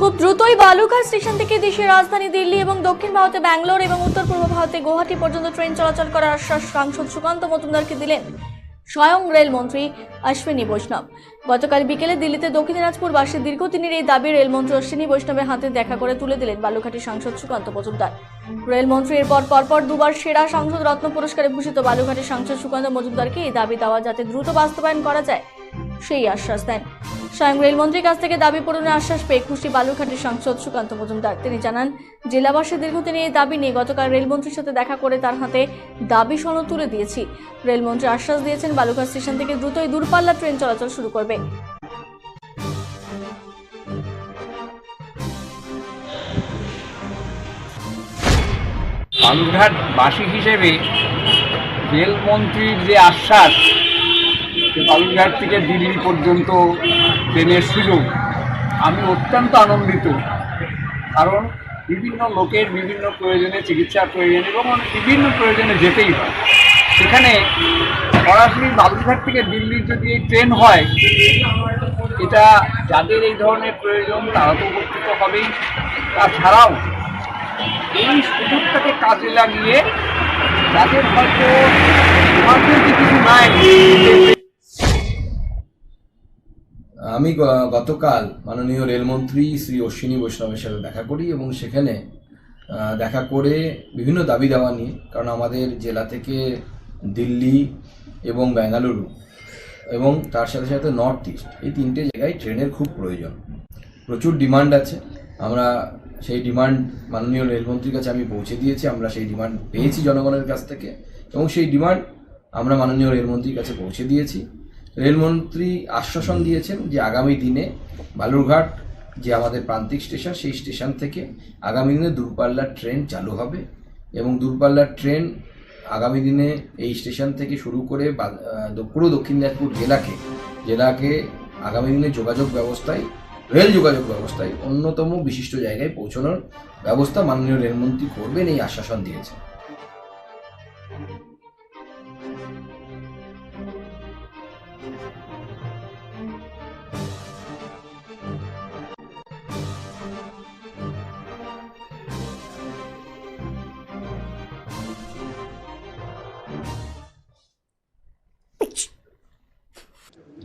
খুব দ্রুতই বালুঘাট স্টেশন থেকে দেশের রাজধানী দিল্লি এবং দক্ষিণ ভারতে ব্যাঙ্গালোর এবং উত্তর পূর্ব ভারতে গুয়াহাটি পর্যন্ত ট্রেন চলাচল করার আশ্বাস সাংসদ সুকান্ত মজুমদারকে দিলেন স্বয়ং রেলমন্ত্রী অশ্বিনী বৈষ্ণব। গতকাল বিকেলে দিল্লিতে দক্ষিণ দিনাজপুর বাসীর দীর্ঘদিনের এই দাবি রেলমন্ত্রী অশ্বিনী বৈষ্ণবের হাতে দেখা করে তুলে দিলেন বালুঘাটের সাংসদ সুকান্ত মজুমদার। রেলমন্ত্রী এরপর পরপর দুবার সেরা সাংসদ রত্ন পুরস্কারে ভূষিত বালুঘাটের সাংসদ সুকান্ত মজুমদারকে এই দাবি দেওয়া যাতে দ্রুত বাস্তবায়ন করা যায়। সেই আশ্বাস দেন। স্বয়ং রেলমন্ত্রীর কাছ থেকে দাবি পূরণের আশ্বাস পেয়ে খুশি বালুরঘাটের সাংসদ সুকান্ত মজুমদার। তিনি জানান, জেলাবাসী দীর্ঘদিনের এই দাবি নিয়ে গতকাল রেলমন্ত্রীর সাথে দেখা করে তার হাতে দাবি সনদ তুলে দিয়েছি। রেলমন্ত্রী আশ্বাস দিয়েছেন, বালুরঘাট স্টেশন থেকে দ্রুতই দূরপাল্লা ট্রেন চলাচল শুরু করবে। বালুরঘাট বাসী হিসেবে রেলমন্ত্রীর যে আশ্বাস বালুরঘাট থেকে দিল্লি পর্যন্ত ট্রেনের সুযোগ আমি অত্যন্ত আনন্দিত, কারণ বিভিন্ন লোকের বিভিন্ন প্রয়োজনে চিকিৎসার প্রয়োজন এবং বিভিন্ন প্রয়োজনে যেতেই হয়। সেখানে সরাসরি বালুরঘাট থেকে দিল্লির যদি এই ট্রেন হয়, এটা যাদের এই ধরনের প্রয়োজন তারা তো উপকৃত হবেই। তাছাড়াও এই সুযোগটাকে কাজে লাগিয়ে যাদের হয়তো কিছু নাই আমি গতকাল মাননীয় রেলমন্ত্রী শ্রী অশ্বিনী বৈষ্ণবের সাথে দেখা করি এবং সেখানে দেখা করে বিভিন্ন দাবি দেওয়া নিয়ে কারণ আমাদের জেলা থেকে দিল্লি এবং বেঙ্গালুরু এবং তার সাথে সাথে নর্থ ইস্ট, এই তিনটে জায়গায় ট্রেনের খুব প্রয়োজন। প্রচুর ডিমান্ড আছে। আমরা সেই ডিমান্ড মাননীয় রেলমন্ত্রীর কাছে আমি পৌঁছে দিয়েছি। আমরা সেই ডিমান্ড পেয়েছি জনগণের কাছ থেকে এবং সেই ডিমান্ড আমরা মাননীয় রেলমন্ত্রীর কাছে পৌঁছে দিয়েছি। রেলমন্ত্রী আশ্বাসন দিয়েছেন যে আগামী দিনে বালুরঘাট যে আমাদের প্রান্তিক স্টেশন, সেই স্টেশন থেকে আগামী দিনে দূরপাল্লার ট্রেন চালু হবে এবং দূরপাল্লার ট্রেন আগামী দিনে এই স্টেশন থেকে শুরু করে পুরো দক্ষিণ দিনাজপুর জেলাকে জেলাকে আগামী দিনে যোগাযোগ ব্যবস্থায়, রেল যোগাযোগ ব্যবস্থায় অন্যতম বিশিষ্ট জায়গায় পৌঁছানোর ব্যবস্থা মাননীয় রেলমন্ত্রী করবেন এই আশ্বাসন দিয়েছে